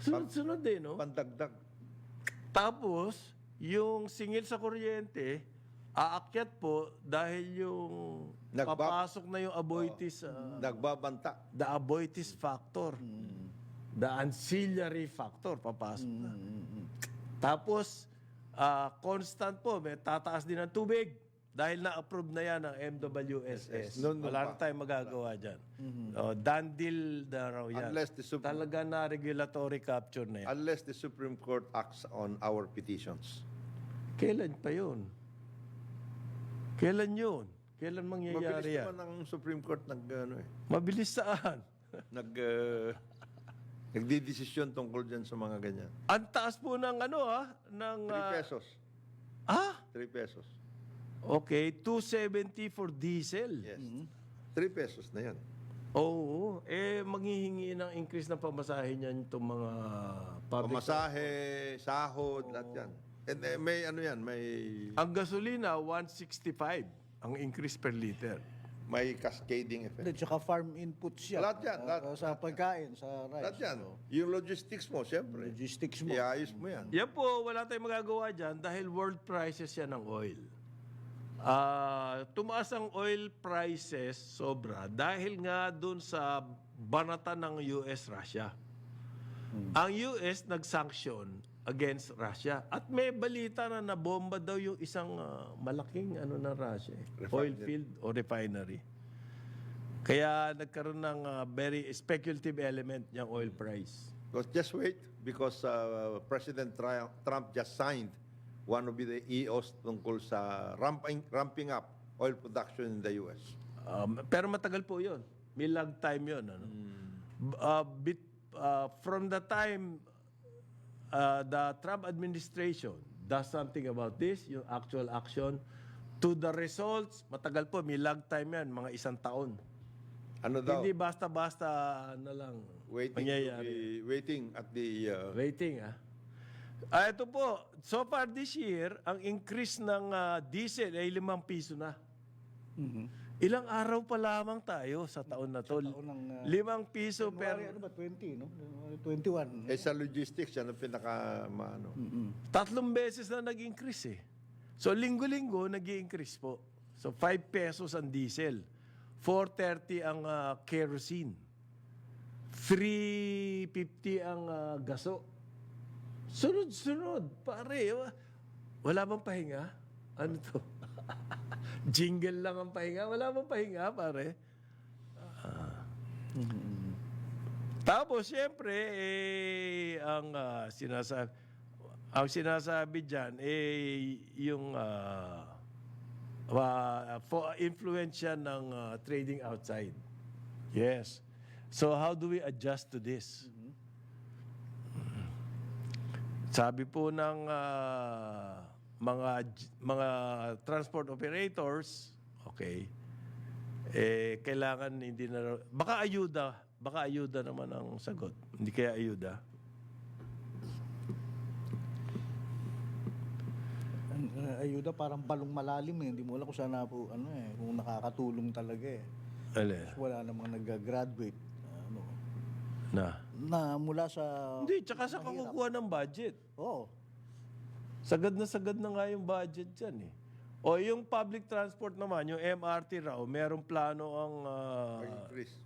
Sunod-sunod eh, no? Pandagdag. Tapos, yung singil sa kuryente, aakyat po dahil yung Nagba- papasok na yung avoidance, uh, Nagbabanta. the avoidance factor. The ancillary factor, papasok na. Tapos, ah, constant po, may tataas din ng tubig. Dahil na-approve na yan ng MWSS. Noon- noon Wala na pa. tayong magagawa dyan. Oh, done deal na raw yan. Unless the, Sup- Talaga na regulatory capture na yan. unless the Supreme Court acts on our petitions. Kailan pa yun? Kailan yun? Kailan Mabilis mangyayari yan? naman ang Supreme Court nag, ano, eh, Mabilis saan? nag, uh, nagdidesisyon tungkol dyan sa mga ganyan. Ang taas po ng ano ah, ng... 3 ah, pesos. ah, 3 pesos. Okay, 270 for diesel. Yes. 3 pesos na yan. Oo, eh maghihingi ng increase ng pamasahe niyan itong mga public. Pamasahe, sahod, lahat yan. And eh, may ano yan, may Ang gasolina, 165 ang increase per liter. may cascading effect. At saka farm inputs yan. Lahat yan, Ah, lahat. sa pagkain, sa rice. Lahat yan. So, Yung logistics mo, siyempre. logistics mo. Iayos mo yan. Yan po, wala tayong magagawa dyan dahil world prices yan ng oil. Ah, tumaas ang oil prices sobra dahil nga dun sa banata ng US-Russia. Ang US nag-sanction against Russia at may balita na nabomba daw yung isang ah, malaking ano na Russia, eh, oil field o refinery. Kaya nagkaroon ng ah, very speculative element yung oil price. Just wait, because uh, President Trump just signed one of the EOs tungkol sa ramping, ramping up oil production in the U.S. Um, pero matagal po yun. May lag time yun. Ano? B- uh, bit, uh, from the time uh, the Trump administration does something about this, yung actual action, to the results, matagal po, may lag time yan, mga isang taon. Ano daw? Hindi basta-basta na lang Waiting, mangyayari. be- waiting at the... Uh, Waiting, ah. Ah, ito po, so far this year, ang increase ng ah, diesel ay limang piso na. Ilang araw pa lamang tayo sa taon na to. taon ng, ah, limang piso per... January, ano ba, 20, no? 21. eh, sa logistics, yan ang pinaka... Maano. Tatlong beses na nag-increase eh. So linggo-linggo nag-increase po. So 5 pesos ang diesel. 4.30 ang ah, kerosene. 3.50 ang ah, gaso. Sunod-sunod, pare. wa- Wala bang pahinga? Ano to? Jingle lang ang pahinga? Wala bang pahinga, pare? Ah. Tapos, siyempre, eh, ang ah, sinasabi, ang sinasabi dyan, eh, yung ah, wa- for influence yan ng ah, trading outside. Yes. So, how do we adjust to this? Sabi po ng ah, mga mga transport operators, okay, eh, kailangan hindi na baka ayuda, baka ayuda naman ang sagot. Hindi kaya ayuda. Uh, ayuda parang balong malalim eh. Hindi mo alam kung saan na po, ano eh, kung nakakatulong talaga eh. Ale, Wala namang nag-graduate. Na. na mula sa... Hindi, tsaka sa kakukuha ng budget. Oo. Sagad na sagad na nga yung budget dyan eh. O yung public transport naman, yung MRT raw, merong plano ang ah, Increase.